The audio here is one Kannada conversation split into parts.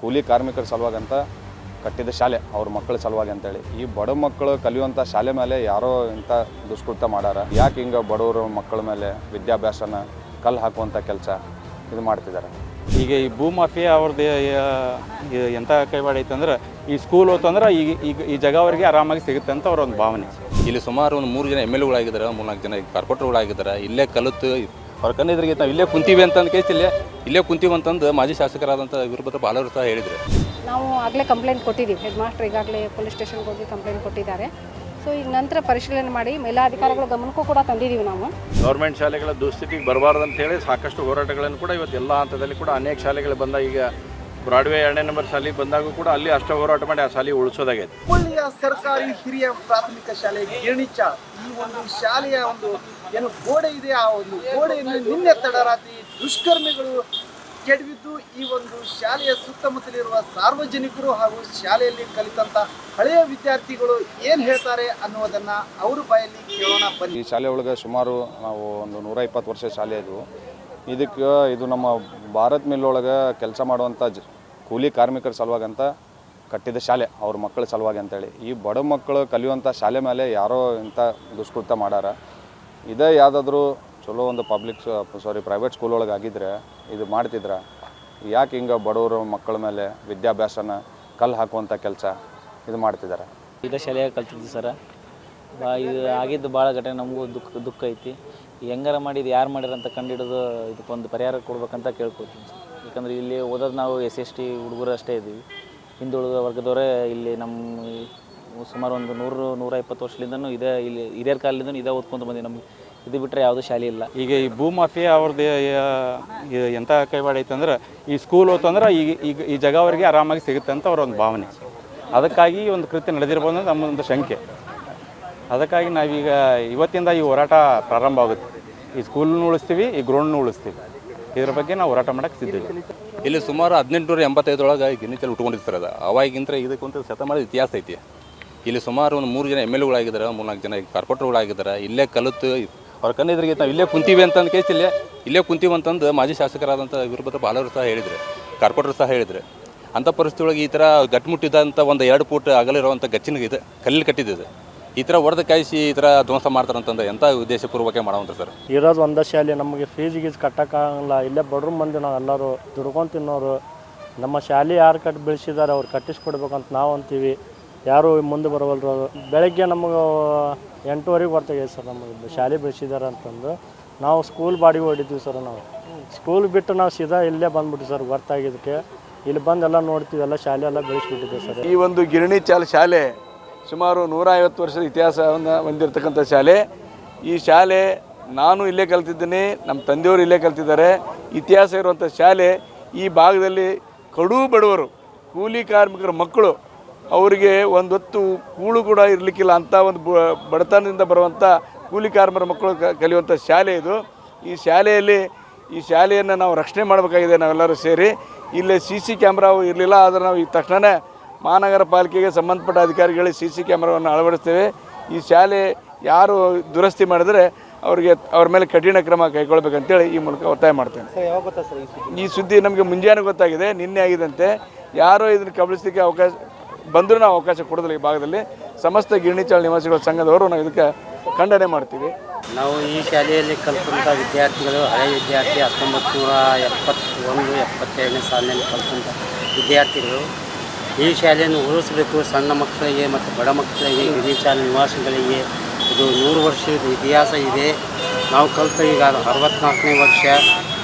ಕೂಲಿ ಕಾರ್ಮಿಕರ ಸಲುವಾಗಿ ಅಂತ ಕಟ್ಟಿದ ಶಾಲೆ ಅವ್ರ ಮಕ್ಕಳ ಸಲುವಾಗಿ ಅಂತೇಳಿ. ಈ ಬಡ ಮಕ್ಕಳು ಕಲಿಯುವಂಥ ಶಾಲೆ ಮೇಲೆ ಯಾರೋ ಇಂಥ ದುಷ್ಕೃತ್ಯ ಮಾಡ್ಯಾರ. ಯಾಕೆ ಹಿಂಗೆ ಬಡವರು ಮಕ್ಕಳ ಮೇಲೆ ವಿದ್ಯಾಭ್ಯಾಸನ ಕಲ್ಲು ಹಾಕುವಂಥ ಕೆಲಸ ಇದು ಮಾಡ್ತಿದ್ದಾರೆ ಈಗ ಈ ಭೂಮಾಫಿಯಾ ಅವ್ರದ್ದು ಎಂಥ ಕೈವಾಡ ಐತಂದ್ರೆ ಅಂದ್ರೆ ಈ ಸ್ಕೂಲ್ ಹೋತಂದ್ರೆ ಈಗ ಈಗ ಈ ಜಾಗ ಅವರಿಗೆ ಆರಾಮಾಗಿ ಸಿಗುತ್ತೆ ಅಂತ ಅವ್ರ ಒಂದು ಭಾವನೆ. ಇಲ್ಲಿ ಸುಮಾರು ಒಂದು ಮೂರು ಜನ ಎಂ ಎಲ್ ಎಗಳಾಗಿದ್ದಾರೆ ಮೂರ್ನಾಲ್ಕು ಜನ ಕಾರ್ಪೊರೇಟರ್ಗಳಾಗಿದ್ದಾರೆ ಇಲ್ಲೇ ಕಲಿತು ಇದ್ರಿಗೆ ನಾವು ಇಲ್ಲೇ ಕುಂತೀವಿ ಅಂತಂದು ಕೇಸ್ ಇಲ್ಲೇ ಇಲ್ಲೇ ಕುಂತೀವಿ ಅಂತಂದು ಮಾಜಿ ಶಾಸಕರಾದಂಥ ವೀರಭದ್ರ ಬಾಲರು ಸಹ ಹೇಳಿದರು. ನಾವು ಆಗಲೇ ಕಂಪ್ಲೇಂಟ್ ಕೊಟ್ಟಿದ್ದೀವಿ. ಹೆಡ್ ಮಾಸ್ಟರ್ ಈಗಾಗಲೇ ಪೊಲೀಸ್ ಸ್ಟೇಷನ್ಗೆ ಹೋಗಿ ಕಂಪ್ಲೇಂಟ್ ಕೊಟ್ಟಿದ್ದಾರೆ. ಸೊ ಈಗ ನಂತರ ಪರಿಶೀಲನೆ ಮಾಡಿ ಮೇಲಾಧಿಕಾರಿಗಳ ಗಮನಕ್ಕೂ ಕೂಡ ತಂದಿದ್ದೀವಿ ನಾವು. ಗೌರ್ಮೆಂಟ್ ಶಾಲೆಗಳ ದುಸ್ಥಿತಿಗೆ ಬರಬಾರ್ದು ಅಂತ ಹೇಳಿ ಸಾಕಷ್ಟು ಹೋರಾಟಗಳನ್ನು ಕೂಡ ಇವತ್ತು ಎಲ್ಲ ಹಂತದಲ್ಲಿ ಕೂಡ ಅನೇಕ ಶಾಲೆಗಳು ಬಂದಾಗ ಈಗ ಬ್ರಾಡ್ವೇ ಎರಡನೇ ನಂಬರ್ ಶಾಲೆಗೆ ಬಂದಾಗೂ ಕೂಡ ಅಲ್ಲಿ ಅಷ್ಟೇ ಹೋರಾಟ ಮಾಡಿ ಆ ಶಾಲೆ ಉಳಿಸೋದಾಗೈತೆ. ಹುಬ್ಬಳ್ಳಿಯ ಸರ್ಕಾರಿ ಹಿರಿಯ ಪ್ರಾಥಮಿಕ ಶಾಲೆ ಗಿರಣಿಚ ಈ ಒಂದು ಶಾಲೆಯ ಒಂದು ಏನು ಗೋಡೆ ಇದೆ, ಆ ಒಂದು ಗೋಡೆಯನ್ನು ನಿನ್ನೆ ತಡರಾತ್ರಿ ದುಷ್ಕರ್ಮಿಗಳು ಕೆಡವಿದ್ದು, ಈ ಒಂದು ಶಾಲೆಯ ಸುತ್ತಮುತ್ತಲಿರುವ ಸಾರ್ವಜನಿಕರು ಹಾಗೂ ಶಾಲೆಯಲ್ಲಿ ಕಲಿತಂತ ಹಳೆಯ ವಿದ್ಯಾರ್ಥಿಗಳು ಏನು ಹೇಳ್ತಾರೆ ಅನ್ನೋದನ್ನ ಅವರು ಬಾಯಲ್ಲಿ ಕೇಳೋಣ, ಬನ್ನಿ. ಈ ಶಾಲೆ ಒಳಗೆ ಸುಮಾರು ನಾವು ಒಂದು ನೂರ ಇಪ್ಪತ್ತು ವರ್ಷ ಶಾಲೆ ಇದು. ಇದಕ್ಕೆ ಇದು ನಮ್ಮ ಭಾರತ್ ಮಿಲ್ ಒಳಗೆ ಕೆಲಸ ಮಾಡುವಂಥ ಜ, ಕೂಲಿ ಕಾರ್ಮಿಕರ ಸಲುವಾಗಿ ಅಂತ ಕಟ್ಟಿದ ಶಾಲೆ, ಅವ್ರ ಮಕ್ಕಳ ಸಲುವಾಗಿ ಅಂತೇಳಿ. ಈ ಬಡ ಮಕ್ಕಳು ಕಲಿಯುವಂಥ ಶಾಲೆ ಮೇಲೆ ಯಾರೋ ಇಂಥ ದುಷ್ಕೃತ್ಯ ಮಾಡ್ಯಾರ ಇದೇ ಯಾವುದಾದ್ರೂ ಚಲೋ ಒಂದು ಪಬ್ಲಿಕ್ ಸಾರಿ ಪ್ರೈವೇಟ್ ಸ್ಕೂಲ್ ಒಳಗೆ ಆಗಿದ್ರೆ ಇದು ಮಾಡ್ತಿದ್ರೆ, ಯಾಕೆ ಹಿಂಗೆ ಬಡವರು ಮಕ್ಕಳ ಮೇಲೆ ವಿದ್ಯಾಭ್ಯಾಸನ ಕಲ್ಲು ಹಾಕುವಂಥ ಕೆಲಸ ಇದು ಮಾಡ್ತಿದ್ದಾರೆ ಇದೇ ಶಾಲೆಯಾಗಿ ಕಲ್ತಿದ್ವಿ ಸರ. ಬಾ, ಇದು ಆಗಿದ್ದು ಭಾಳ ಘಟನೆ, ನಮಗೂ ದುಃಖ ದುಃಖ ಐತಿ. ಹೆಂಗಾರ ಮಾಡಿ ಇದು ಯಾರು ಮಾಡ್ಯಾರ ಅಂತ ಇದಕ್ಕೊಂದು ಪರಿಹಾರ ಕೊಡ್ಬೇಕಂತ ಕೇಳ್ಕೊತೀನಿ ಯಾಕಂದ್ರೆ ಇಲ್ಲಿ ಓದೋದು ನಾವು ಎಸ್ ಎಸ್ ಟಿ ಹುಡುಗರು ಅಷ್ಟೇ ಇದ್ದೀವಿ ಹಿಂದುಳಿದ ವರ್ಗದವರೇ ಇಲ್ಲಿ ನಮ್ಮ ಸುಮಾರು ಒಂದು ನೂರು ನೂರ ಇಪ್ಪತ್ತು ವರ್ಷದಿಂದನೂ ಇದೇ ಇಲ್ಲಿ ಹಿರಿಯರ ಕಾಲದಿಂದನೂ ಇದೇ ಓದ್ಕೊಂಡು ಬಂದಿ ನಮ್ಗೆ ಇದು ಬಿಟ್ಟರೆ ಯಾವುದೂ ಶಾಲೆ ಇಲ್ಲ. ಈಗ ಈ ಭೂಮಾಫಿಯಾ ಅವ್ರದ್ದು ಎಂಥ ಕೈವಾಡ ಐತೆ ಅಂದ್ರೆ ಈ ಸ್ಕೂಲ್ ಹೋತಂದ್ರೆ ಈಗ ಈಗ ಈ ಜಾಗ ಅವರಿಗೆ ಆರಾಮಾಗಿ ಸಿಗುತ್ತೆ ಅಂತ ಅವ್ರ ಒಂದು ಭಾವನೆ. ಅದಕ್ಕಾಗಿ ಈ ಒಂದು ಕೃತ್ಯ ನಡೆದಿರ್ಬೋದು ಅಂತ ನಮ್ಮ ಒಂದು ಶಂಕೆ. ಅದಕ್ಕಾಗಿ ನಾವೀಗ ಇವತ್ತಿಂದ ಈ ಹೋರಾಟ ಪ್ರಾರಂಭ ಆಗುತ್ತೆ. ಈ ಸ್ಕೂಲ್ನ ಉಳಿಸ್ತೀವಿ ಈ ಗ್ರೌಂಡ್ನ ಉಳಿಸ್ತೀವಿ. ಇದ್ರ ಬಗ್ಗೆ ನಾವು ಹೋರಾಟ ಮಾಡೋಕ್ಕೆ ಸಿದ್ಧಿಲ್ಲ ಇಲ್ಲಿ. ಸುಮಾರು ಹದಿನೆಂಟುನೂರ ಎಂಬತ್ತೈದರೊಳಗೆ ಗಿನ್ನಿಚಲ್ಲಿ ಉಟ್ಕೊಂಡಿರ್ತಾರೆ ಅದು. ಅವಾಗಿಂತ ಇದಕ್ಕೊಂತ ಶತಮಾನದ ಇತಿಹಾಸ ಐತಿ. ಇಲ್ಲಿ ಸುಮಾರು ಒಂದು ಮೂರು ಜನ ಎಂ ಎಲ್ ಎಗಳಾಗಿದ್ದಾರೆ, ಮೂರ್ನಾಲ್ಕು ಜನ ಕಾರ್ಪೊರೇಟರ್ಗಳಾಗಿದ್ದಾರೆ. ಇಲ್ಲೇ ಕಲಿತು, ಅವ್ರ ಕಣ್ಣಿದ್ರಿಗೆ ನಾವು ಇಲ್ಲೇ ಕುಂತೀವಿ ಅಂತಂದು ಕೇಸ್ ಇಲ್ಲೇ ಇಲ್ಲೇ ಕುಂತೀವಿ ಅಂತಂದು ಮಾಜಿ ಶಾಸಕರಾದಂಥ ವೀರಭದ್ರ ಬಾಲವರು ಸಹ ಹೇಳಿದರು, ಕಾರ್ಪೊರೇಟರ್ ಸಹ ಹೇಳಿದರು. ಅಂಥ ಪರಿಸ್ಥಿತಿ ಒಳಗೆ ಈ ಥರ ಗಟ್ಟಿಮುಟ್ಟಿದಂಥ ಒಂದು ಎರಡು ಫೂಟ್ ಅಗಲಿರುವಂಥ ಗಚ್ಚಿನ ಇದು ಕಲ್ಲಿ ಕಟ್ಟಿದ್ದು ಈ ಥರ ಒಡೆದು ಕಾಯಿಸಿ ಈ ಥರ ಧ್ವಂಸ ಮಾಡ್ತಾರಂತಂದು ಎಂಥ ಉದ್ದೇಶಪೂರ್ವಕ ಮಾಡುವಂಥ ಸರ್? ಇರೋದು ಒಂದೇ ಶಾಲೆ, ನಮಗೆ ಫೀಸ್ ಗೀಸ್ ಕಟ್ಟೋಕ್ಕಾಗಲ್ಲ. ಇಲ್ಲೇ ಬಡ್ರು ಮಂದಿ ನಾವು ಎಲ್ಲರೂ ದುಡ್ಕೊಂಡು ತಿನ್ನೋರು. ನಮ್ಮ ಶಾಲೆ ಯಾರು ಕಟ್ಟಿ ಬೆಳೆಸಿದ್ದಾರೆ, ಅವ್ರು ಕಟ್ಟಿಸ್ಕೊಡ್ಬೇಕಂತ ನಾವು ಅಂತೀವಿ. ಯಾರು ಮುಂದೆ ಬರವಲ್ರು. ಬೆಳಗ್ಗೆ ನಮಗೆ ಎಂಟುವರೆಗೆ ಬರ್ತಾಗಿದೆ ಸರ್ ನಮಗೆ ಶಾಲೆ ಬೆಳೆಸಿದ್ದಾರೆ ಅಂತಂದು. ನಾವು ಸ್ಕೂಲ್ ಬಾಡಿಗೆ ಹೊಡಿದ್ವಿ ಸರ್ ನಾವು. ಸ್ಕೂಲ್ ಬಿಟ್ಟು ನಾವು ಸೀದಾ ಇಲ್ಲೇ ಬಂದ್ಬಿಟ್ಟು ಸರ್ ಗೊತ್ತಾಗಿದ್ದಕ್ಕೆ ಇಲ್ಲಿ ಬಂದು ಎಲ್ಲ ನೋಡ್ತೀವಿ, ಎಲ್ಲ ಶಾಲೆ ಎಲ್ಲ ಬೆಳೆಸ್ಬಿಟ್ಟಿದೆ ಸರ್. ಈ ಒಂದು ಗಿರಣಿ ಚಾಲ ಶಾಲೆ ಸುಮಾರು ನೂರ ಐವತ್ತು ವರ್ಷದ ಇತಿಹಾಸವನ್ನು ಹೊಂದಿರತಕ್ಕಂಥ ಶಾಲೆ. ಈ ಶಾಲೆ ನಾನು ಇಲ್ಲೇ ಕಲ್ತಿದ್ದೀನಿ, ನಮ್ಮ ತಂದೆಯವರು ಇಲ್ಲೇ ಕಲ್ತಿದ್ದಾರೆ. ಇತಿಹಾಸ ಇರುವಂಥ ಶಾಲೆ ಈ ಭಾಗದಲ್ಲಿ ಕಡು ಬಡವರು, ಕೂಲಿ ಕಾರ್ಮಿಕರ ಮಕ್ಕಳು ಅವರಿಗೆ ಒಂದು ಹೊತ್ತು ಕೂಳು ಕೂಡ ಇರಲಿಕ್ಕಿಲ್ಲ ಅಂಥ ಒಂದು ಬ- ಬಡತನದಿಂದ ಬರುವಂಥ ಕೂಲಿ ಕಾರ್ಮಿಕರ ಮಕ್ಕಳು ಕಲಿಯುವಂಥ ಶಾಲೆ ಇದು. ಈ ಶಾಲೆಯಲ್ಲಿ ಈ ಶಾಲೆಯನ್ನು ನಾವು ರಕ್ಷಣೆ ಮಾಡಬೇಕಾಗಿದೆ ನಾವೆಲ್ಲರೂ ಸೇರಿ. ಇಲ್ಲಿ ಸಿ ಸಿ ಕ್ಯಾಮ್ರಾ ಇರಲಿಲ್ಲ ಆದರೆ ನಾವು ಈ ತಕ್ಷಣವೇ ಮಹಾನಗರ ಪಾಲಿಕೆಗೆ ಸಂಬಂಧಪಟ್ಟ ಅಧಿಕಾರಿಗಳಿಗೆ ಸಿ ಸಿ ಕ್ಯಾಮ್ರಾವನ್ನು ಅಳವಡಿಸ್ತೇವೆ. ಈ ಶಾಲೆ ಯಾರು ದುರಸ್ತಿ ಮಾಡಿದರೆ ಅವರಿಗೆ ಅವ್ರ ಮೇಲೆ ಕಠಿಣ ಕ್ರಮ ಕೈಗೊಳ್ಬೇಕಂತೇಳಿ ಈ ಮೂಲಕ ಒತ್ತಾಯ ಮಾಡ್ತೇನೆ. ಈ ಸುದ್ದಿ ನಮಗೆ ಮುಂಜಾನೆ ಗೊತ್ತಾಗಿದೆ ನಿನ್ನೆ ಆಗಿದಂತೆ. ಯಾರೋ ಇದನ್ನು ಕಬಳಿಸಲಿಕ್ಕೆ ಅವಕಾಶ ಬಂದರೂ ನಾವು ಅವಕಾಶ ಕೊಡೋದಿಲ್ಲ ಈ ಭಾಗದಲ್ಲಿ. ಸಮಸ್ತ ಗಿರಣಿಚಾಳ ನಿವಾಸಿಗಳ ಸಂಘದವರು ನಾವು ಇದಕ್ಕೆ ಖಂಡನೆ ಮಾಡ್ತೀವಿ. ನಾವು ಈ ಶಾಲೆಯಲ್ಲಿ ಕಲ್ತಂಥ ವಿದ್ಯಾರ್ಥಿಗಳು ಹಳೆಯ ವಿದ್ಯಾರ್ಥಿ ಹತ್ತೊಂಬತ್ತು ನೂರ ಎಪ್ಪತ್ತೊಂದು, ಎಪ್ಪತ್ತೆರಡನೇ ಸಾಲಿನಲ್ಲಿ ಕಲ್ತಂಥ ವಿದ್ಯಾರ್ಥಿಗಳು ಈ ಶಾಲೆಯನ್ನು ಉಳಿಸಬೇಕು. ಸಣ್ಣ ಮಕ್ಕಳಿಗೆ ಮತ್ತು ಬಡ ಮಕ್ಕಳಿಗೆ ಶಾಲೆ ನಿವಾಸಿಗಳಿಗೆ ಇದು ನೂರು ವರ್ಷದ ಇತಿಹಾಸ ಇದೆ. ನಾವು ಕಲಿತ ಈಗ ಅರವತ್ತ್ನಾಲ್ಕನೇ ವರ್ಷ.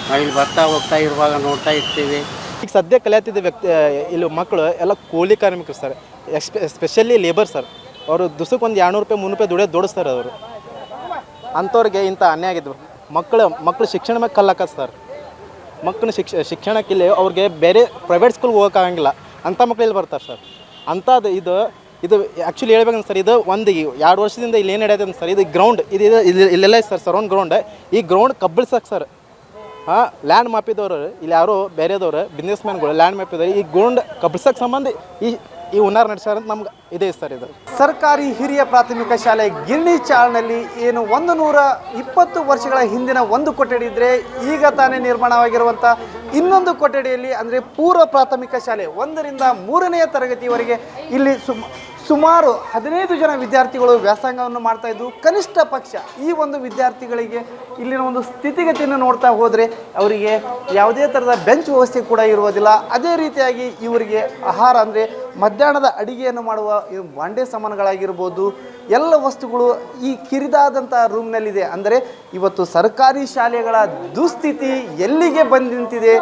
ನಾವಿಲ್ಲಿ ಬರ್ತಾ ಹೋಗ್ತಾ ಇರುವಾಗ ನೋಡ್ತಾ ಇರ್ತೀವಿ. ಈಗ ಸದ್ಯ ಕಲಿಯತ್ತಿದ್ದ ವ್ಯಕ್ತಿ ಇಲ್ಲಿ ಮಕ್ಕಳು ಎಲ್ಲ ಕೂಲಿ ಕಾರ್ಮಿಕರು ಸರ್. ಎಕ್ಸ್ಪೆ ಎಸ್ಪೆಷಲಿ ಲೇಬರ್ ಸರ್ ಅವರು ದಿವ್ಸಕ್ಕೆ ಒಂದು ಎರಡುನೂರು ರೂಪಾಯಿ ಮುನ್ನೂರು ರೂಪಾಯಿ ದುಡಿಯೋದು ದುಡಿಸ್ತಾರೆ ಅವರು. ಅಂಥವ್ರಿಗೆ ಇಂಥ ಅನ್ಯಾಯ ಆಗಿದ್ವು. ಮಕ್ಕಳು ಮಕ್ಕಳು ಶಿಕ್ಷಣ ಮೇಲೆ ಕಲ್ಲಕ್ಕ ಸರ್ ಮಕ್ಕಳು ಶಿಕ್ಷ ಶಿಕ್ಷಣಕ್ಕಿಲ್ಲಿ ಅವ್ರಿಗೆ ಬೇರೆ ಪ್ರೈವೇಟ್ ಸ್ಕೂಲ್ಗೆ ಹೋಗೋಕ್ಕಾಗಂಗಿಲ್ಲ ಅಂಥ ಮಕ್ಳು ಇಲ್ಲಿ ಬರ್ತಾರೆ ಸರ್ ಅಂಥದ್ದು ಇದು ಇದು ಆ್ಯಕ್ಚುಲಿ ಹೇಳ್ಬೇಕಂದ್ರೆ ಸರ್ ಇದು ಒಂದು ಎರಡು ವರ್ಷದಿಂದ ಇಲ್ಲಿ ಏನು ನಡೆಯುತ್ತೆ ಸರ್ ಇದು ಗ್ರೌಂಡ್ ಇದು ಇದು ಇಲ್ಲಿ- ಇಲ್ಲೆಲ್ಲ ಸರ್ ಸರೌಂಡ್ ಗ್ರೌಂಡ್ ಈ ಗ್ರೌಂಡ್ ಕಬ್ಬಳ್ಸಕ್ಕೆ ಸರ್ ಲ್ಯಾಂಡ್ ಮಾಪಿದವರು ಇಲ್ಲಿ ಯಾರೋ ಬೇರೆದವ್ರು ಬಿಸ್ನೆಸ್ ಮ್ಯಾನ್ಗಳು ಲ್ಯಾಂಡ್ ಮಾಪಿದವರು ಈ ಗೋಂಡ್ ಕಬ್ಸಕ್ಕೆ ಸಂಬಂಧ ಈ ಈ ಹುನ್ನಾರ ನಡೆಸ್ಯಾರ ಅಂತ ನಮ್ಗೆ ಇದೆ ಸರ್ ಇದು. ಸರ್ಕಾರಿ ಹಿರಿಯ ಪ್ರಾಥಮಿಕ ಶಾಲೆ ಗಿರಣಿ ಚಾಲ್ನಲ್ಲಿ ಏನು ಒಂದು ನೂರ ಇಪ್ಪತ್ತು ವರ್ಷಗಳ ಹಿಂದಿನ ಒಂದು ಕೊಠಡಿ ಇದ್ದರೆ ಈಗ ತಾನೇ ನಿರ್ಮಾಣವಾಗಿರುವಂಥ ಇನ್ನೊಂದು ಕೊಠಡಿಯಲ್ಲಿ ಅಂದರೆ ಪೂರ್ವ ಪ್ರಾಥಮಿಕ ಶಾಲೆ ಒಂದರಿಂದ ಮೂರನೆಯ ತರಗತಿವರೆಗೆ ಇಲ್ಲಿ ಸುಮ್ ಸುಮಾರು ಹದಿನೈದು ಜನ ವಿದ್ಯಾರ್ಥಿಗಳು ವ್ಯಾಸಂಗವನ್ನು ಮಾಡ್ತಾ ಇದ್ದು ಕನಿಷ್ಠ ಪಕ್ಷ ಈ ಒಂದು ವಿದ್ಯಾರ್ಥಿಗಳಿಗೆ ಇಲ್ಲಿನ ಒಂದು ಸ್ಥಿತಿಗತಿಯನ್ನು ನೋಡ್ತಾ ಹೋದರೆ ಅವರಿಗೆ ಯಾವುದೇ ಥರದ ಬೆಂಚ್ ವ್ಯವಸ್ಥೆ ಕೂಡ ಇರುವುದಿಲ್ಲ. ಅದೇ ರೀತಿಯಾಗಿ ಇವರಿಗೆ ಆಹಾರ ಅಂದರೆ ಮಧ್ಯಾಹ್ನದ ಅಡಿಗೆಯನ್ನು ಮಾಡುವ ಬಾಂಡೆ ಸಾಮಾನುಗಳಾಗಿರ್ಬೋದು, ಎಲ್ಲ ವಸ್ತುಗಳು ಈ ಕಿರಿದಾದಂಥ ರೂಮ್ನಲ್ಲಿದೆ ಅಂದರೆ ಇವತ್ತು ಸರ್ಕಾರಿ ಶಾಲೆಗಳ ದುಸ್ಥಿತಿ ಎಲ್ಲಿಗೆ ಬಂದು ನಿಂತಿದೆ?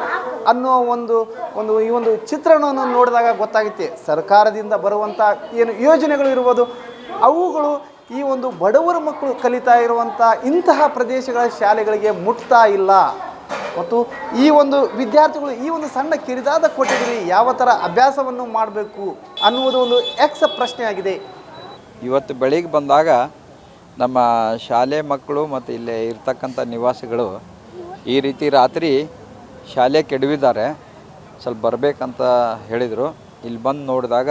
ಅನ್ನೋ ಒಂದು ಒಂದು ಈ ಒಂದು ಚಿತ್ರಣವನ್ನು ನೋಡಿದಾಗ ಗೊತ್ತಾಗುತ್ತೆ. ಸರ್ಕಾರದಿಂದ ಬರುವಂಥ ಏನು ಯೋಜನೆಗಳು ಇರ್ಬೋದು, ಅವುಗಳು ಈ ಒಂದು ಬಡವರ ಮಕ್ಕಳು ಕಲಿತಾ ಇರುವಂಥ ಇಂತಹ ಪ್ರದೇಶಗಳ ಶಾಲೆಗಳಿಗೆ ಮುಟ್ತಾ ಇಲ್ಲ. ಮತ್ತು ಈ ಒಂದು ವಿದ್ಯಾರ್ಥಿಗಳು ಈ ಒಂದು ಸಣ್ಣ ಕಿರಿದಾದ ಕೋಟೆಯಲ್ಲಿ ಯಾವ ಥರ ಅಭ್ಯಾಸವನ್ನು ಮಾಡಬೇಕು ಅನ್ನುವುದು ಒಂದು ಎಕ್ಸ್ ಪ್ರಶ್ನೆಯಾಗಿದೆ. ಇವತ್ತು ಬೆಳಿಗ್ಗೆ ಬಂದಾಗ ನಮ್ಮ ಶಾಲೆ ಮಕ್ಕಳು ಮತ್ತು ಇಲ್ಲೇ ಇರ್ತಕ್ಕಂಥ ನಿವಾಸಿಗಳು ಈ ರೀತಿ ರಾತ್ರಿ ಶಾಲೆ ಕೆಡವಿದ್ದಾರೆ. ಸ್ವಲ್ಪ ಬರಬೇಕಂತ ಹೇಳಿದರು. ಇಲ್ಲಿ ಬಂದು ನೋಡಿದಾಗ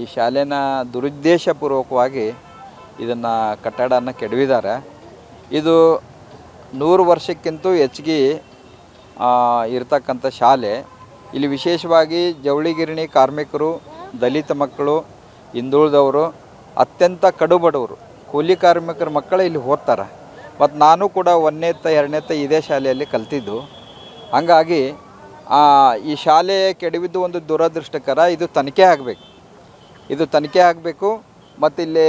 ಈ ಶಾಲೆನ ದುರುದ್ದೇಶಪೂರ್ವಕವಾಗಿ ಇದನ್ನು ಕಟ್ಟಡನ ಕೆಡವಿದ್ದಾರೆ. ಇದು ನೂರು ವರ್ಷಕ್ಕಿಂತ ಹೆಚ್ಚಿಗೆ ಇರತಕ್ಕಂಥ ಶಾಲೆ. ಇಲ್ಲಿ ವಿಶೇಷವಾಗಿ ಜವಳಿಗಿರಣಿ ಕಾರ್ಮಿಕರು, ದಲಿತ ಮಕ್ಕಳು, ಹಿಂದುಳಿದವರು, ಅತ್ಯಂತ ಕಡು ಬಡವರು ಕೂಲಿ ಕಾರ್ಮಿಕರ ಮಕ್ಕಳು ಇಲ್ಲಿ ಓದ್ತಾರೆ. ಮತ್ತು ನಾನು ಕೂಡ ಒಂದನೇತ, ಎರಡನೇತ ಇದೇ ಶಾಲೆಯಲ್ಲಿ ಕಲ್ತಿದ್ದು. ಹಂಗಾಗಿ ಈ ಶಾಲೆ ಕೆಡವಿದ್ದು ಒಂದು ದುರದೃಷ್ಟಕರ ಇದು ತನಿಖೆ ಆಗಬೇಕು. ಇದು ತನಿಖೆ ಆಗಬೇಕು ಮತ್ತು ಇಲ್ಲಿ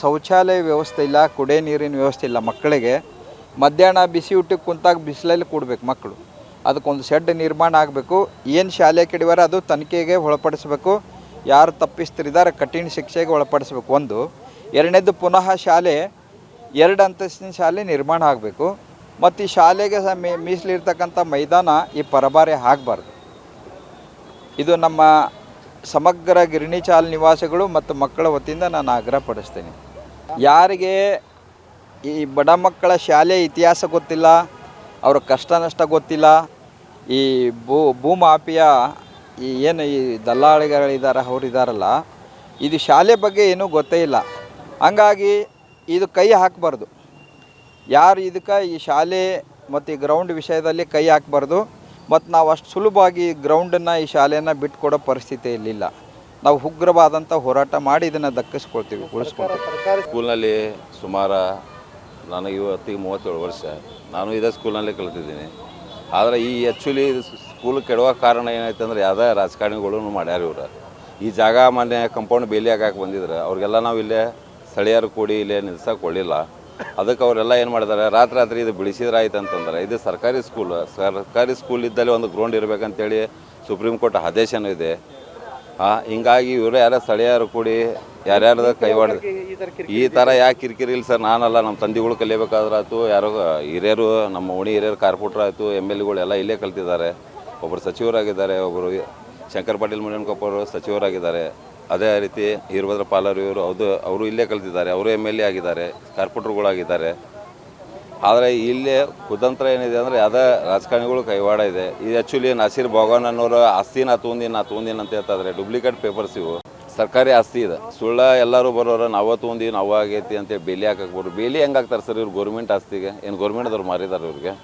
ಶೌಚಾಲಯ ವ್ಯವಸ್ಥೆ ಇಲ್ಲ, ಕುಡಿಯೋ ನೀರಿನ ವ್ಯವಸ್ಥೆ ಇಲ್ಲ ಮಕ್ಕಳಿಗೆ. ಮಧ್ಯಾಹ್ನ ಬಿಸಿ ಊಟಕ್ಕೆ ಕುಂತಾಗ ಬಿಸಿಲಲ್ಲಿ ಕೂಡಬೇಕು ಮಕ್ಕಳು. ಅದಕ್ಕೊಂದು ಶೆಡ್ ನಿರ್ಮಾಣ ಆಗಬೇಕು. ಏನು ಶಾಲೆ ಕೆಡಿವಾರ ಅದು ತನಿಖೆಗೆ ಒಳಪಡಿಸಬೇಕು. ಯಾರು ತಪ್ಪಿಸ್ತಿರಿದ್ದಾರೆ ಕಠಿಣ ಶಿಕ್ಷೆಗೆ ಒಳಪಡಿಸ್ಬೇಕು ಒಂದು. ಎರಡನೇದು ಪುನಃ ಶಾಲೆ, ಎರಡು ಅಂತಸ್ತಿನ ಶಾಲೆ ನಿರ್ಮಾಣ ಆಗಬೇಕು. ಮತ್ತು ಈ ಶಾಲೆಗೆ ಸಹ ಮೀ, ಮೀಸಲಿರ್ತಕ್ಕಂಥ ಮೈದಾನ ಈ ಪರಬಾರಿ ಆಗಬಾರ್ದು. ಇದು ನಮ್ಮ ಸಮಗ್ರ ಗಿರಣಿ ಚಾಲ್ ನಿವಾಸಿಗಳು ಮತ್ತು ಮಕ್ಕಳ ವತಿಯಿಂದ ನಾನು ಆಗ್ರಹ ಪಡಿಸ್ತೀನಿ ಯಾರಿಗೆ ಈ ಬಡ ಮಕ್ಕಳ ಶಾಲೆ ಇತಿಹಾಸ ಗೊತ್ತಿಲ್ಲ, ಅವರ ಕಷ್ಟ ನಷ್ಟ ಗೊತ್ತಿಲ್ಲ, ಈ ಭೂ, ಭೂಮಾಫಿಯಾ ಈ ಏನು ಈ ದಲ್ಲಾಳಿಗಳಿದ್ದಾರೆ ಅವ್ರು ಇದ್ದಾರಲ್ಲ ಇದು ಶಾಲೆ ಬಗ್ಗೆ ಏನೂ ಗೊತ್ತೇ ಇಲ್ಲ. ಹಂಗಾಗಿ ಇದು ಕೈ ಹಾಕಬಾರ್ದು. ಯಾರು ಇದಕ್ಕೆ ಈ ಶಾಲೆ ಮತ್ತು ಈ ಗ್ರೌಂಡ್ ವಿಷಯದಲ್ಲಿ ಕೈ ಹಾಕಬಾರ್ದು. ಮತ್ತು ನಾವು ಅಷ್ಟು ಸುಲಭವಾಗಿ ಗ್ರೌಂಡನ್ನು ಈ ಶಾಲೆಯನ್ನು ಬಿಟ್ಕೊಡೋ ಪರಿಸ್ಥಿತಿ ಇಲ್ಲಿಲ್ಲ. ನಾವು ಉಗ್ರವಾದಂಥ ಹೋರಾಟ ಮಾಡಿ ಇದನ್ನು ದಕ್ಕಿಸ್ಕೊಳ್ತೀವಿ, ಉಳಿಸ್ಕೊಳ್ತೀವಿ. ಸ್ಕೂಲ್ನಲ್ಲಿ ಸುಮಾರು ನನಗೆ ಇವತ್ತಿಗೆ ಮೂವತ್ತೇಳು ವರ್ಷ. ನಾನು ಇದೇ ಸ್ಕೂಲ್ನಲ್ಲೇ ಕಲಿತಿದ್ದೀನಿ. ಆದರೆ ಈ ಆ್ಯಕ್ಚುಲಿ ಸ್ಕೂಲ್ ಕೆಡುವ ಕಾರಣ ಏನಾಯ್ತು ಅಂದ್ರೆ ಯಾವುದೇ ರಾಜಕಾರಣಿಗಳು ಮಾಡ್ಯಾರ ಇವ್ರು. ಈ ಜಾಗ ಮೊನ್ನೆ ಕಂಪೌಂಡ್ ಬೇಲಿ ಹಾಕಕ್ಕೆ ಬಂದಿದ್ರು. ಅವ್ರಿಗೆಲ್ಲ ನಾವು ಇಲ್ಲೇ ಸ್ಥಳೀಯರು ಕೂಡಿ ಇಲ್ಲೇ ನಿಲ್ಸಕ್ಕೆ ಕೊಡಲಿಲ್ಲ ಅದಕ್ಕೆ ಅವರೆಲ್ಲ ಏನು ಮಾಡಿದ್ದಾರೆ, ರಾತ್ರಿ ರಾತ್ರಿ ಇದು ಬಿಡಿಸಿದ್ರೆ ಆಯ್ತು ಅಂತಂದ್ರೆ, ಇದು ಸರ್ಕಾರಿ ಸ್ಕೂಲ್ ಸರ್ಕಾರಿ ಸ್ಕೂಲ್ ಇದ್ದಲ್ಲಿ ಒಂದು ಗ್ರೌಂಡ್ ಇರಬೇಕಂತೇಳಿ ಸುಪ್ರೀಂ ಕೋರ್ಟ್ ಆದೇಶನೂ ಇದೆ. ಹಾಂ ಹಿಂಗಾಗಿ ಇವರು ಯಾರ ಸ್ಥಳೀಯರು ಕೂಡಿ, ಯಾರ್ಯಾರದ ಕೈವಾಡ ಈ ಥರ ಯಾಕೆ ಕಿರಿಕಿರಿ ಇಲ್ಲ ಸರ್? ನಾನಲ್ಲ, ನಮ್ಮ ತಂದೆಗಳು ಕಲಿಬೇಕಾದ್ರೆ ಆಯ್ತು, ಯಾರೋ ಹಿರಿಯರು, ನಮ್ಮ ಓಣಿ ಹಿರಿಯರು ಕಾರ್ಪೊರೇಟರ್ ಆಯಿತು, ಎಂ ಎಲ್ ಎಗಳು ಎಲ್ಲ ಇಲ್ಲೇ ಕಲ್ತಿದ್ದಾರೆ. ಒಬ್ಬರು ಸಚಿವರಾಗಿದ್ದಾರೆ ಒಬ್ಬರು ಶಂಕರ್ ಪಾಟೀಲ್, ಮುನಿಯನ್ಕೊಪ್ಪ ಅವರು ಸಚಿವರಾಗಿದ್ದಾರೆ. ಅದೇ ರೀತಿ ವೀರಭದ್ರ ಪಾಲರ್ ಇವರು ಅದು ಅವರು ಇಲ್ಲೇ ಕಲಿತಿದ್ದಾರೆ, ಅವರು ಎಂ ಎಲ್ ಎ ಆಗಿದ್ದಾರೆ, ಕಾರ್ಪೊರೇಟರ್ಗಳಾಗಿದ್ದಾರೆ. ಆದರೆ ಇಲ್ಲೇ ಕುತಂತ್ರ ಏನಿದೆ ಅಂದರೆ ಯಾವುದೇ ರಾಜಕಾರಣಿಗಳು ಕೈವಾಡ ಇದೆ. ಇದು ಆ್ಯಕ್ಚುಲಿ ನಸೀರ್ ಭಗವಾನ್ ಅನ್ನೋರು ಆಸ್ತಿ ನಾ ತೊಗೊಂದಿನ ನಾ ತೂಂದಿನ ಅಂತ ಹೇಳ್ತಾರೆ ಡೂಪ್ಲಿಕೇಟ್ ಪೇಪರ್ಸ್ ಇವು. ಸರ್ಕಾರಿ ಆಸ್ತಿ ಇದೆ. ಸುಳ್ಳ ಎಲ್ಲರೂ ಬರೋರು, ನಾವೇ ತೂಂದಿ, ನಾವು ಆಗೈತಿ ಅಂತೇಳಿ ಬೇಲಿ ಹಾಕಕ್ಕೆ ಬೇಲಿ ಹೆಂಗೆ ಹಾಕ್ತಾರೆ ಸರ್ ಇವ್ರು ಗೌರ್ಮೆಂಟ್ ಆಸ್ತಿಗೆ? ಏನು ಗೌರ್ಮೆಂಟ್ದವ್ರು ಮಾರಿದ್ದಾರೆ ಇವ್ರಿಗೆ?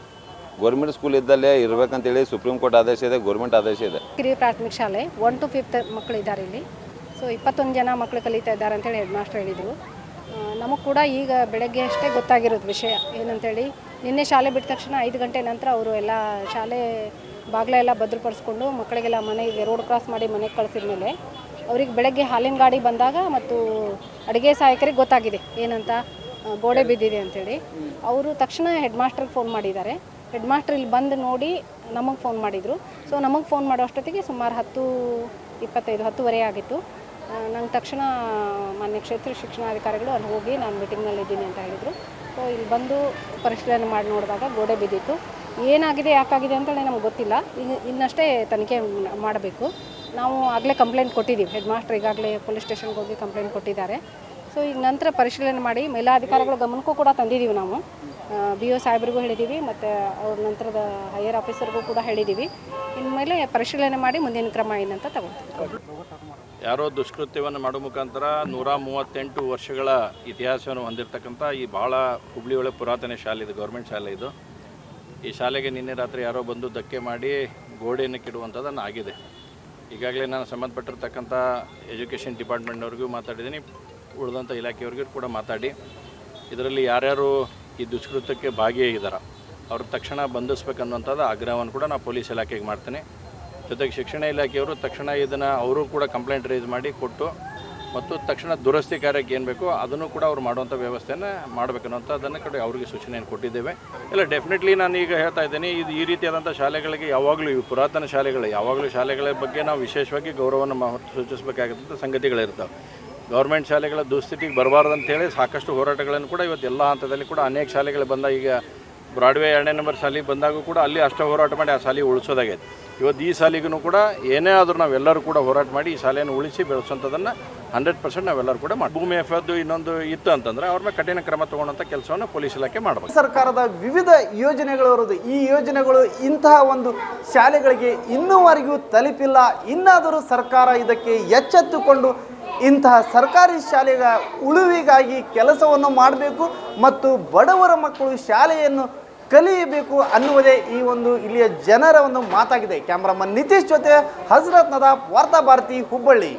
ಗೌರ್ಮೆಂಟ್ ಸ್ಕೂಲ್ ಇದ್ದಲ್ಲೇ ಇರಬೇಕಂತೇಳಿ ಸುಪ್ರೀಂ ಕೋರ್ಟ್ ಆದೇಶ ಇದೆ ಗೌರ್ಮೆಂಟ್ ಆದೇಶ ಇದೆ. ಕಿರಿಯ ಪ್ರಾಥಮಿಕ ಶಾಲೆ ಒನ್ ಟು ಫಿಫ್ತ್ ಮಕ್ಕಳಿದ್ದಾರೆ ಇಲ್ಲಿ. ಸೊ ಇಪ್ಪತ್ತೊಂದು ಜನ ಮಕ್ಕಳು ಕಲಿತಾ ಇದ್ದಾರೆ ಅಂತೇಳಿ ಹೆಡ್ ಮಾಸ್ಟರ್ ಹೇಳಿದರು. ನಮಗೆ ಕೂಡ ಈಗ ಬೆಳಗ್ಗೆ ಅಷ್ಟೇ ಗೊತ್ತಾಗಿರೋದು ವಿಷಯ ಏನಂತೇಳಿ. ನಿನ್ನೆ ಶಾಲೆ ಬಿಟ್ಟ ತಕ್ಷಣ ಐದು ಗಂಟೆ ನಂತರ ಅವರು ಎಲ್ಲ ಶಾಲೆ ಬಾಗಿಲ ಎಲ್ಲ ಭದ್ರಪಡಿಸ್ಕೊಂಡು ಮಕ್ಕಳಿಗೆಲ್ಲ ಮನೆಗೆ ರೋಡ್ ಕ್ರಾಸ್ ಮಾಡಿ ಮನೆಗೆ ಕಳಿಸಿದ ಮೇಲೆ ಅವ್ರಿಗೆ ಬೆಳಗ್ಗೆ ಹಾಲಿನ ಗಾಡಿ ಬಂದಾಗ ಮತ್ತು ಅಡುಗೆ ಸಹಾಯಕರಿಗೆ ಗೊತ್ತಾಗಿದೆ ಏನಂತ ಗೋಡೆ ಬಿದ್ದಿದೆ ಅಂತೇಳಿ. ಅವರು ತಕ್ಷಣ ಹೆಡ್ ಮಾಸ್ಟರ್ಗೆ ಫೋನ್ ಮಾಡಿದ್ದಾರೆ. ಹೆಡ್ ಮಾಸ್ಟರ್ ಇಲ್ಲಿ ಬಂದು ನೋಡಿ ನಮಗೆ ಫೋನ್ ಮಾಡಿದರು. ಸೊ ನಮಗೆ ಫೋನ್ ಮಾಡೋ ಅಷ್ಟೊತ್ತಿಗೆ ಸುಮಾರು ಹತ್ತು, ಇಪ್ಪತ್ತೈದು, ಹತ್ತುವರೆ ಆಗಿತ್ತು. ನಂಗೆ ತಕ್ಷಣ ಮಾನ್ಯ ಕ್ಷೇತ್ರ ಶಿಕ್ಷಣಾಧಿಕಾರಿಗಳು ಅಲ್ಲಿ ಹೋಗಿ ನಾನು ಮೀಟಿಂಗ್ನಲ್ಲಿದ್ದೀನಿ ಅಂತ ಹೇಳಿದರು. ಸೊ ಇಲ್ಲಿ ಬಂದು ಪರಿಶೀಲನೆ ಮಾಡಿ ನೋಡಿದಾಗ ಗೋಡೆ ಬಿದ್ದಿತ್ತು. ಏನಾಗಿದೆ, ಯಾಕಾಗಿದೆ ಅಂತೇಳಿ ನಮ್ಗೆ ಗೊತ್ತಿಲ್ಲ. ಇನ್ನು, ಇನ್ನಷ್ಟೇ ತನಿಖೆ ಮಾಡಬೇಕು. ನಾವು ಆಗಲೇ ಕಂಪ್ಲೇಂಟ್ ಕೊಟ್ಟಿದ್ದೀವಿ. ಹೆಡ್ ಮಾಸ್ಟರ್ ಈಗಾಗಲೇ ಪೊಲೀಸ್ ಸ್ಟೇಷನ್ಗೆ ಹೋಗಿ ಕಂಪ್ಲೇಂಟ್ ಕೊಟ್ಟಿದ್ದಾರೆ. ಸೊ ಈಗ ನಂತರ ಪರಿಶೀಲನೆ ಮಾಡಿ ಮೇಲಾಧಿಕಾರಿಗಳ ಗಮನಕ್ಕೂ ಕೂಡ ತಂದಿದ್ದೀವಿ ನಾವು. ಬಿ ಒ ಸಾಹೇಬ್ರಿಗೂ ಹೇಳಿದ್ದೀವಿ, ಮತ್ತು ಅವ್ರ ನಂತರದ ಹೈಯರ್ ಆಫೀಸರ್ಗೂ ಕೂಡ ಹೇಳಿದ್ದೀವಿ. ಇನ್ಮೇಲೆ ಪರಿಶೀಲನೆ ಮಾಡಿ ಮುಂದಿನ ಕ್ರಮ ಏನಂತ ತಗೊಳ್ತೀವಿ ಯಾರೋ ದುಷ್ಕೃತ್ಯವನ್ನು ಮಾಡೋ ಮುಖಾಂತರ ನೂರ ಮೂವತ್ತೆಂಟು ವರ್ಷಗಳ ಇತಿಹಾಸವನ್ನು ಹೊಂದಿರತಕ್ಕಂಥ ಈ ಭಾಳ ಹುಬ್ಳಿ ಪುರಾತನ ಶಾಲೆ ಇದು, ಗೌರ್ಮೆಂಟ್ ಶಾಲೆ ಇದು. ಈ ಶಾಲೆಗೆ ನಿನ್ನೆ ರಾತ್ರಿ ಯಾರೋ ಬಂದು ಧಕ್ಕೆ ಮಾಡಿ ಗೋಡೆಯನ್ನು ಕೆಡುವಂಥದ್ದನ್ನು ಆಗಿದೆ. ಈಗಾಗಲೇ ನಾನು ಸಂಬಂಧಪಟ್ಟಿರ್ತಕ್ಕಂಥ ಎಜುಕೇಷನ್ ಡಿಪಾರ್ಟ್ಮೆಂಟ್ನವ್ರಿಗೂ ಮಾತಾಡಿದ್ದೀನಿ, ಉಳಿದಂಥ ಇಲಾಖೆಯವ್ರಿಗೂ ಕೂಡ ಮಾತಾಡಿ. ಇದರಲ್ಲಿ ಯಾರ್ಯಾರು ಈ ದುಷ್ಕೃತ್ಯಕ್ಕೆ ಭಾಗಿಯಾಗಿದ್ದಾರೆ ಅವ್ರ ತಕ್ಷಣ ಬಂಧಿಸ್ಬೇಕನ್ನುವಂಥದ್ದು ಆಗ್ರಹವನ್ನು ಕೂಡ ನಾನು ಪೊಲೀಸ್ ಇಲಾಖೆಗೆ ಮಾಡ್ತೀನಿ. ಜೊತೆಗೆ ಶಿಕ್ಷಣ ಇಲಾಖೆಯವರು ತಕ್ಷಣ ಇದನ್ನು ಅವರು ಕೂಡ ಕಂಪ್ಲೇಂಟ್ ರೈಸ್ ಮಾಡಿ ಕೊಟ್ಟು ಮತ್ತು ತಕ್ಷಣ ದುರಸ್ತಿ ಕಾರ್ಯಕ್ಕೆ ಏನು ಬೇಕೋ ಅದನ್ನು ಕೂಡ ಅವ್ರು ಮಾಡುವಂಥ ವ್ಯವಸ್ಥೆಯನ್ನು ಮಾಡಬೇಕನ್ನುವಂಥದ್ದನ್ನು ಕಡೆ ಅವರಿಗೆ ಸೂಚನೆಯನ್ನು ಕೊಟ್ಟಿದ್ದೇವೆ. ಇಲ್ಲ ಡೆಫಿನೆಟ್ಲಿ ನಾನು ಈಗ ಹೇಳ್ತಾ ಇದ್ದೀನಿ, ಇದು ಈ ರೀತಿಯಾದಂಥ ಶಾಲೆಗಳಿಗೆ ಯಾವಾಗಲೂ, ಈ ಪುರಾತನ ಶಾಲೆಗಳು ಯಾವಾಗಲೂ ಶಾಲೆಗಳ ಬಗ್ಗೆ ನಾವು ವಿಶೇಷವಾಗಿ ಗೌರವವನ್ನು ಸೂಚಿಸಬೇಕಾದಂಥ ಸಂಗತಿಗಳಿರ್ತವೆ. ಗೌರ್ಮೆಂಟ್ ಶಾಲೆಗಳ ದುಸ್ಥಿತಿಗೆ ಬರಬಾರ್ದು ಅಂತೇಳಿ ಸಾಕಷ್ಟು ಹೋರಾಟಗಳನ್ನು ಕೂಡ ಇವತ್ತು ಎಲ್ಲ ಹಂತದಲ್ಲಿ ಕೂಡ ಅನೇಕ ಶಾಲೆಗಳು ಬಂದ ಈಗ ಬ್ರಾಡ್ವೇ ಎರಡನೇ ನಂಬರ್ ಶಾಲೆ ಬಂದಾಗೂ ಕೂಡ ಅಲ್ಲಿ ಅಷ್ಟೇ ಹೋರಾಟ ಮಾಡಿ ಆ ಶಾಲೆ ಉಳಿಸೋದಾಗೈತೆ. ಇವತ್ತು ಈ ಶಾಲೆಗೂ ಕೂಡ ಏನೇ ಆದರೂ ನಾವೆಲ್ಲರೂ ಕೂಡ ಹೋರಾಟ ಮಾಡಿ ಈ ಶಾಲೆಯನ್ನು ಉಳಿಸಿ ಬೆಳೆಸೋಂಥದ್ದನ್ನು ಹಂಡ್ರೆಡ್ ಪರ್ಸೆಂಟ್ ನಾವೆಲ್ಲರೂ ಕೂಡ ಮಾಡಿ ಭೂಮಿ ಎಫ್ಎದ್ದು ಇನ್ನೊಂದು ಇತ್ತು ಅಂತಂದರೆ ಅವ್ರ ಮೇಲೆ ಕಠಿಣ ಕ್ರಮ ತಗೊಳ್ಳೋಂಥ ಕೆಲಸವನ್ನು ಪೊಲೀಸ್ ಇಲಾಖೆ ಮಾಡಬೇಕು ಸರ್ಕಾರದ ವಿವಿಧ ಯೋಜನೆಗಳು ಈ ಯೋಜನೆಗಳು ಇಂತಹ ಒಂದು ಶಾಲೆಗಳಿಗೆ ಇನ್ನೂವರೆಗೂ ತಲುಪಿಲ್ಲ. ಇನ್ನಾದರೂ ಸರ್ಕಾರ ಇದಕ್ಕೆ ಎಚ್ಚೆತ್ತುಕೊಂಡು ಇಂತಹ ಸರ್ಕಾರಿ ಶಾಲೆಗಳ ಉಳುವಿಗಾಗಿ ಕೆಲಸವನ್ನು ಮಾಡಬೇಕು ಮತ್ತು ಬಡವರ ಮಕ್ಕಳು ಶಾಲೆಯನ್ನು ಕಲಿಯಬೇಕು ಅನ್ನುವುದೇ ಈ ಒಂದು ಇಲ್ಲಿಯ ಜನರ ಒಂದು ಮಾತಾಗಿದೆ. ಕ್ಯಾಮ್ರಾಮನ್ ನಿತೀಶ್ ಜೊತೆ ಹಜರತ್ ನದಾಫ್ ವಾರ್ತಾ ಭಾರತಿ ಹುಬ್ಬಳ್ಳಿ.